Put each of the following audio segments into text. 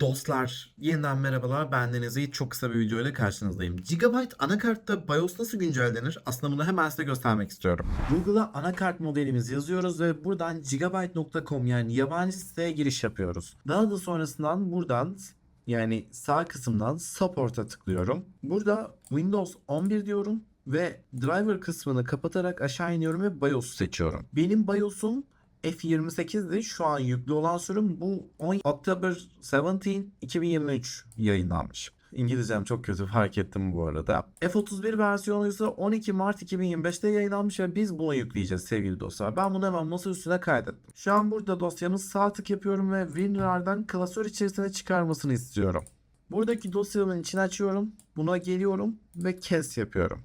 Dostlar, yeniden merhabalar. Ben Deniz. Çok kısa bir video ile karşınızdayım. Gigabyte anakartta BIOS nasıl güncellenir? Aslında bunu hemen size göstermek istiyorum. Google'a anakart modelimizi yazıyoruz ve buradan gigabyte.com yani yabancı siteye giriş yapıyoruz. Daha da sonrasından buradan yani sağ kısımdan support'a tıklıyorum. Burada Windows 11 diyorum ve driver kısmını kapatarak aşağı iniyorum ve BIOS'u seçiyorum. Benim BIOS'um F28'di. Şu an yüklü olan sürüm bu 10 October 17 2023 yayınlanmış. İngilizcem çok kötü fark ettim bu arada. F31 versiyonu ise 12 Mart 2025'te yayınlanmış ve biz bunu yükleyeceğiz sevgili dostlar. Ben bunu hemen masa üstüne kaydettim. Şu an burada dosyamız sağ tık yapıyorum ve WinRAR'dan klasör içerisine çıkarmasını istiyorum. Buradaki dosyanın içine açıyorum. Buna geliyorum ve kes yapıyorum.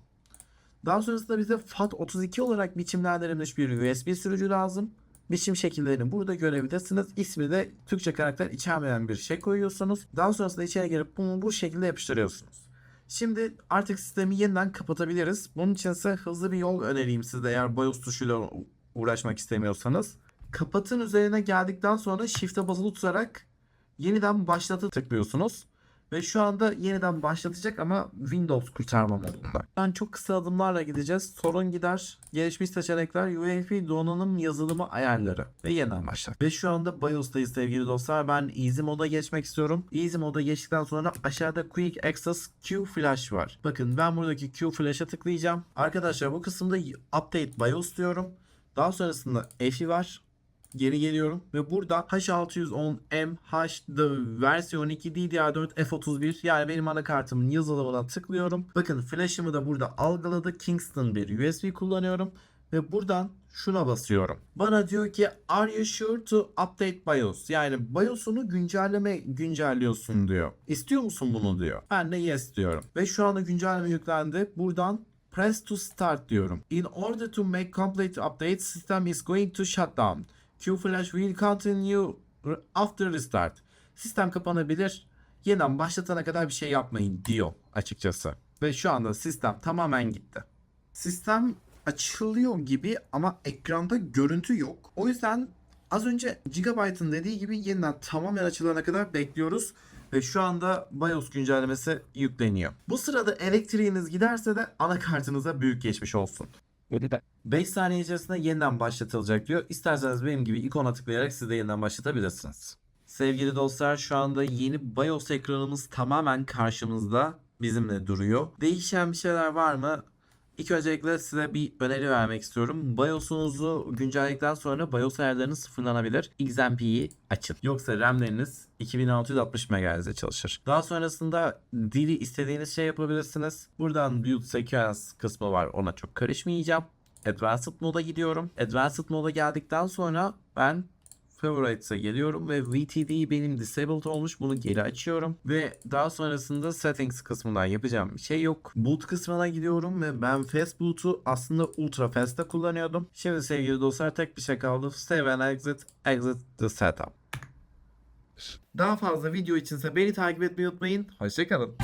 Daha sonrasında bize FAT32 olarak biçimlendirilmiş bir USB sürücü lazım. Biçim şekillerini burada görebilirsiniz. İsmi de Türkçe karakter içermeyen bir şey koyuyorsunuz. Daha sonrasında içeri girip bunu bu şekilde yapıştırıyorsunuz. Şimdi artık sistemi yeniden kapatabiliriz. Bunun için ise hızlı bir yol önereyim size eğer BIOS tuşuyla uğraşmak istemiyorsanız. Kapatın üzerine geldikten sonra Shift'e basılı tutarak yeniden başlatı tıklıyorsunuz. Ve şu anda yeniden başlatacak ama Windows kurtarma modunda. Ben çok kısa adımlarla gideceğiz. Sorun gider. Gelişmiş seçenekler UEFI donanım yazılımı ayarları. Ve yeniden başlat. Ve şu anda BIOS'tayız sevgili dostlar. Ben Easy moda geçmek istiyorum. Easy moda geçtikten sonra aşağıda Quick Access Q Flash var. Bakın ben buradaki Q Flash'a tıklayacağım. Arkadaşlar bu kısımda Update BIOS diyorum. Daha sonrasında EFI var geri geliyorum ve burada H610M HD versiyon 2 DDR4 F31 yani benim anakartımın yazılımına tıklıyorum. Bakın flash'ımı da burada algıladı. Kingston bir USB kullanıyorum ve buradan şuna basıyorum. Bana diyor ki are you sure to update BIOS? Yani BIOS'unu güncelleme güncelliyorsun diyor. İstiyor musun bunu diyor. Ben de yes diyorum. Ve şu anda güncelleme yüklendi. Buradan press to start diyorum. In order to make complete update system is going to shut down. Q-Flash will continue after restart. Sistem kapanabilir. Yeniden başlatana kadar bir şey yapmayın diyor açıkçası. Ve şu anda sistem tamamen gitti. Sistem açılıyor gibi ama ekranda görüntü yok. O yüzden az önce Gigabyte'ın dediği gibi yeniden tamamen açılana kadar bekliyoruz. Ve şu anda BIOS güncellemesi yükleniyor. Bu sırada elektriğiniz giderse de anakartınıza büyük geçmiş olsun. 5 saniye içerisinde yeniden başlatılacak diyor. İsterseniz benim gibi ikona tıklayarak siz de yeniden başlatabilirsiniz. Sevgili dostlar şu anda yeni BIOS ekranımız tamamen karşımızda bizimle duruyor. Değişen bir şeyler var mı? İlk öncelikle size bir öneri vermek istiyorum. BIOS'unuzu güncelledikten sonra BIOS ayarlarınız sıfırlanabilir. XMP'yi açın. Yoksa RAM'leriniz 2660 MHz'de çalışır. Daha sonrasında dili istediğiniz şey yapabilirsiniz. Buradan Build Sequence kısmı var. Ona çok karışmayacağım. Advanced moda gidiyorum. Advanced moda geldikten sonra ben Favorites'e geliyorum ve VTD benim disabled olmuş. Bunu geri açıyorum. Ve daha sonrasında settings kısmından yapacağım bir şey yok. Boot kısmına gidiyorum ve ben fast boot'u aslında ultra fast'ta kullanıyordum. Şimdi sevgili dostlar tek bir şey kaldı. Save and exit, exit the setup. Daha fazla video içinse beni takip etmeyi unutmayın. Hoşçakalın.